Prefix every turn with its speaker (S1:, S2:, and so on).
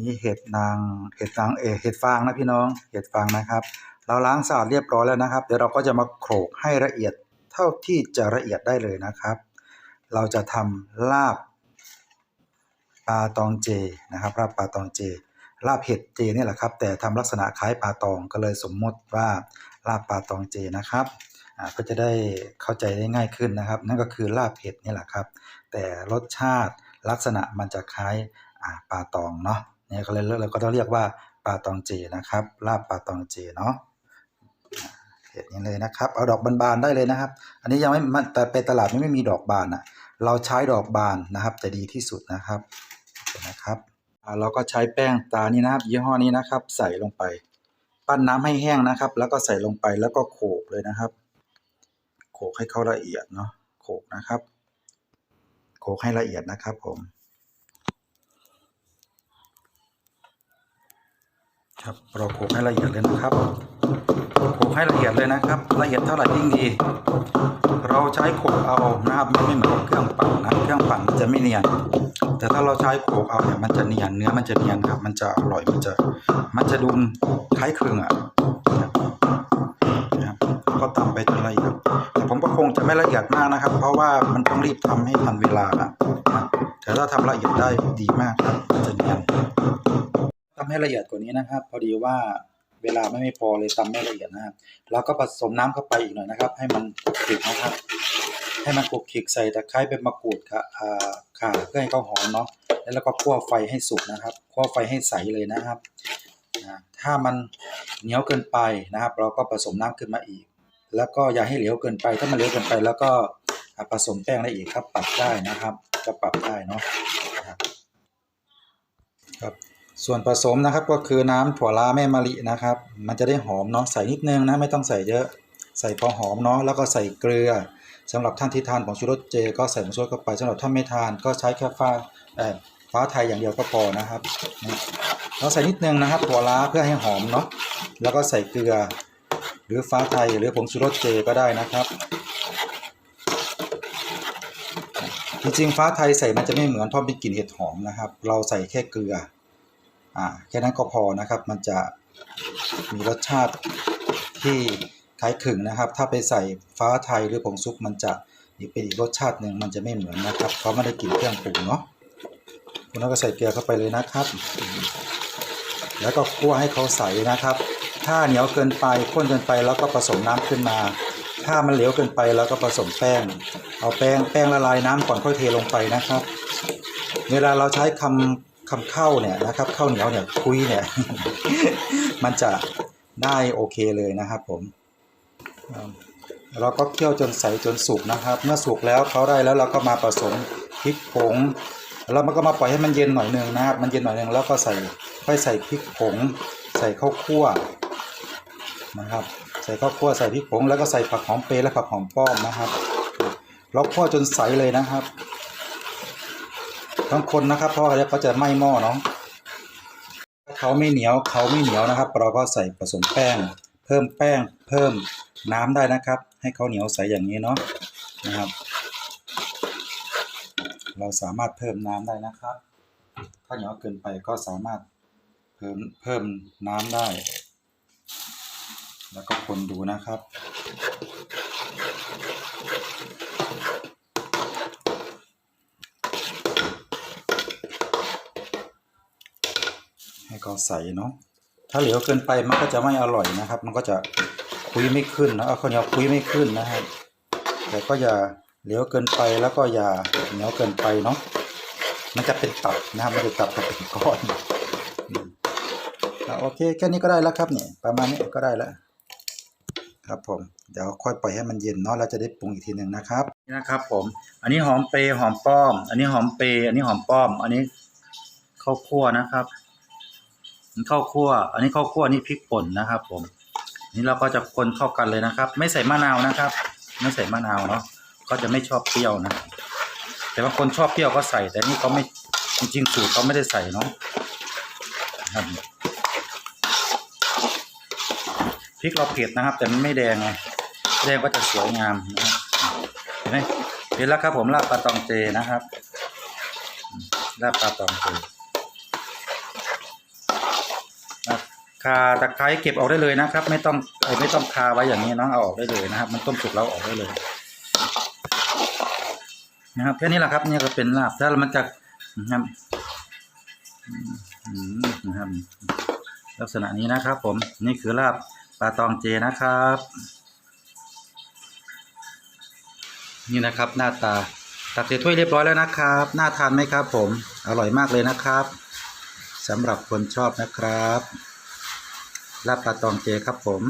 S1: นี่เห็ดนางเห็ดนางเอเห็ดฟางนะพี่น้องเห็ดฟางนะครับ เราล้างสะอาดเรียบร้อยแล้วนะครับ เดี๋ยวเราก็จะมาโขลกให้ละเอียดเท่าที่จะละเอียดได้เลยนะครับ เราจะทำลาบปลาตองเจนะครับลาบปลาตองเจลาบเห็ดเจนี่แหละครับ แต่ทำลักษณะคล้ายปลาตองก็เลยสมมติว่าลาบปลาตองเจนะครับก็จะได้เข้าใจได้ง่ายขึ้นนะครับ นั่นก็คือลาบเห็ดนี่แหละครับ แต่รสชาติลักษณะมันจะคล้ายปลาตองเนาะ เนี่ยก็เลยเราก็ต้องเรียกว่าปลาตองเจนะครับ ลาบปลาตองเจเนาะเห็ดนี้เลยนะครับ เอาดอกบานๆได้เลยนะครับ อันนี้ยังไม่มันแต่ไปตลาดไม่มีดอกบานอะ เราใช้ดอกบานนะครับจะดีที่สุดนะครับนะครับเราก็ใช้แป้งตานี้นะครับ ยี่ห้อนี้นะครับ ใส่ลงไป ปั้นน้ำให้แห้งนะครับ แล้วก็ใส่ลงไปแล้วก็โขลกเลยนะครับ โขลกให้เขาละเอียดเนาะโขลกนะครับ โขลกให้ละเอียดนะครับผม ครับเราโขลกให้ละเอียดเลยนะครับโขลกให้ละเอียดเลยนะครับ ละเอียดเท่าไหร่ยิ่งดี เราใช้โขลกเอานะครับไม่ไม่เหมือนเครื่องปั่นนะเครื่องปั่นจะไม่เนียน แต่ถ้าเราใช้โขลกเอาเนี่ยมันจะเนียนเนื้อมันจะเนียนครับ มันจะอร่อยมันจะ มันจะดูคล้ายคลึงอะนะครับก็ตำไปจนละเอียดแต่ผมก็คงจะไม่ละเอียดมากนะครับ เพราะว่ามันต้องรีบทำให้ทันเวลานะแต่ถ้าทำละเอียดได้ดีมากครับมันจะเนียน ทำให้ละเอียดกว่านี้นะครับ พอดีว่าเวลาไม่ไม่พอเลยทำไม่ละเอียดนะครับเราก็ผสมน้ำเข้าไปอีกหน่อยนะครับ ให้มันคลุกคลิกนะครับ ให้มันคลุกคลิกใส่ตะไคร้เป็นมะกรูดค่ะอ่าข่าเพื่อให้เขาหอมเนาะแล้วก็คั่วไฟให้สุกนะครับคั่วไฟให้ใสเลยนะครับถ้ามันเหนียวเกินไปนะครับ เราก็ผสมน้ำขึ้นมาอีก แล้วก็อย่าให้เหลวเกินไป ถ้ามันเหลวเกินไป แล้วก็ผสมแป้งได้อีกครับปรับได้นะครับ จะปรับได้เนาะครับ ส่วนผสมนะครับก็คือน้ำถั่วลาแม่มะลินะครับ มันจะได้หอมเนาะใส่นิดนึงนะไม่ต้องใส่เยอะ ใส่พอหอมเนาะแล้วก็ใส่เกลือสำหรับท่านที่ทานผงชูรสเจ ก็ใส่ผงชูรสเข้าไปสำหรับท่านไม่ทานก็ใช้แค่ฟ้าเอ่อฟ้าไทยอย่างเดียวก็พอนะครับเราใส่นิดนึงนะครับถั่วลาเพื่อให้หอมเนาะแล้วก็ใส่เกลือ หรือฟ้าไทยหรือผงชูรสเจก็ได้นะครับจริงๆฟ้าไทยใส่มันจะไม่เหมือนเพราะมีกลิ่นเห็ดหอมนะครับ เราใส่แค่เกลือ อ่าแค่นั้นก็พอนะครับ มันจะมีรสชาติที่คล้ายคลึงนะครับ ถ้าไปใส่ฟ้าไทยหรือผงซุปมันจะเป็นอีกรสชาติหนึ่งมันจะไม่เหมือนนะครับ เพราะไม่ได้กลิ่นเครื่องปรุงเนาะคุณน้องก็ใส่เกลือเข้าไปเลยนะครับ แล้วก็คั่วให้เขาใสนะครับ ถ้าเหนียวเกินไปข้นเกินไปแล้วก็ผสมน้ำขึ้นมา ถ้ามันเหลวเกินไปแล้วก็ผสมแป้ง เอาแป้งแป้งละลายน้ำก่อนค่อยเทลงไปนะครับ เวลาเราใช้คำ คำเข้าเนี่ยนะครับข้าวเหนียวเนี่ยคุยเนี่ย มันจะได้โอเคเลยนะครับผมเราก็เคี่ยวจนใสจนสุกนะครับ เมื่อสุกแล้วเขาได้แล้วเราก็มาผสมพริกผงแล้วมันก็มาปล่อยให้มันเย็นหน่อยหนึงนะครับ มันเย็นหน่อยหนึงแล้วก็ใส่ค่อยใส่พริกผง ใส่ข้าวคั่วนะครับ ใส่ข้าวคั่วใส่พริกผงแล้วก็ใส่ผักหอมเปรและผักหอมป้อมนะครับ เราคั่วจนใสเลยนะครับ บางคนนะครับ เพราะอะไรเขาจะไหม้หม้อเนาะถ้าเขาไม่เหนียวเขาไม่เหนียวนะครับ เราก็ใส่ผสมแป้ง เพิ่มแป้ง เพิ่มน้ำได้นะครับ ให้เขาเหนียวใสอย่างนี้เนาะนะครับ เราสามารถเพิ่มน้ำได้นะครับ ถ้าเหนียวเกินไปก็สามารถเพิ่มเพิ่มน้ำได้ แล้วก็คนดูนะครับ ให้เขาใสเนาะถ้าเหลวเกินไปมันก็จะไม่อร่อยนะครับ มันก็จะคุยไม่ขึ้นนะเอาข้าวเหนียวคุยไม่ขึ้นนะครับแต่ก็อย่าเหลวเกินไปแล้วก็อย่าเหนียวเกินไปเนาะมันจะเป็นตับนะครับมันจะตับกับเป็นก้อนโอเคแค่นี้ก็ได้แล้วครับเนี่ยประมาณนี้ก็ได้แล้วครับผมเดี๋ยวค่อยปล่อยให้มันเย็นเนาะเราจะได้ปรุงอีกทีหนึ่งนะครับนี่นะครับ ผม อันนี้หอมเปรย์หอมป้อม อันนี้หอมเปรย์อันนี้หอมป้อม อันนี้ข้าวคั่วนะครับ ข้าวคั่ว อันนี้ข้าวคั่วนี่พริกป่นนะครับ ผม นี่เราก็จะคนเข้ากันเลยนะครับ ไม่ใส่มะนาวนะครับ ไม่ใส่มะนาวเนาะก็จะไม่ชอบเปรี้ยวนะ แต่ว่าคนชอบเปรี้ยวก็ใส่ แต่นี่เขาไม่จริงๆสูตรเขาไม่ได้ใส่เนาะครับพริกเราเผ็ดนะครับ แต่มันไม่แดงไงแดงก็จะสวยงามนะครับเห็นไหมเห็นแล้วครับผมลาบปลาตองเจนะครับลาบปลาตองเจ คาตะไคร้เก็บออกได้เลยนะครับ ไม่ต้องเอ้ยไม่ต้องคาไว้อย่างนี้เนาะเอาออกได้เลยนะครับ มันต้มสุกแล้วออกได้เลย นะครับแค่นี้แหละครับเนี่ยก็เป็นลาบถ้ามันจะนะครับนะครับ ลักษณะนี้นะครับ ผมนี่คือลาบปลาตองเจนะครับ นี่นะครับ หน้าตาตักใส่ถ้วยเรียบร้อยแล้วนะครับ น่าทานไหมครับ ผมอร่อยมากเลยนะครับสำหรับคนชอบนะครับ รับปลาตองเจครับผม